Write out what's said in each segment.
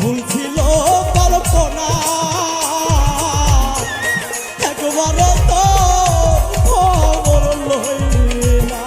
ভুল ছিল কল্পনা। একবার তো খবর লইলা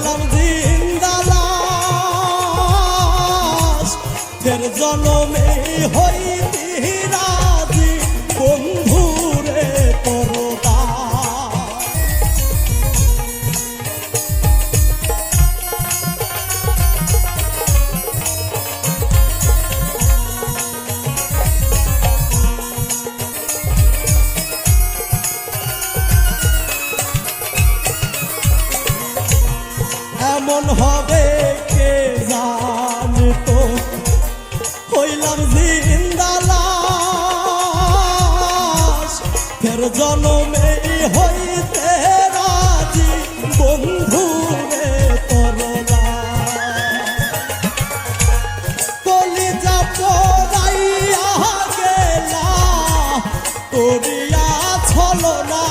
পেলাম জিন্দালাস ফের জনমে হইতে কেমন হবে কে জানতো হইলাম জিন্দালাশ, ফের জনমে হইতে রাজি, বন্ধু রে করলা কলিজা পড়াইয়া গেলা, করিয়া ছলনা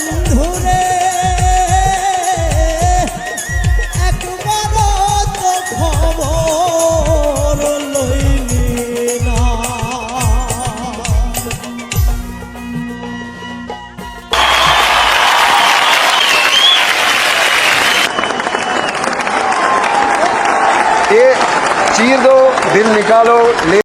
বন্ধুরে একবার তো निकालो ले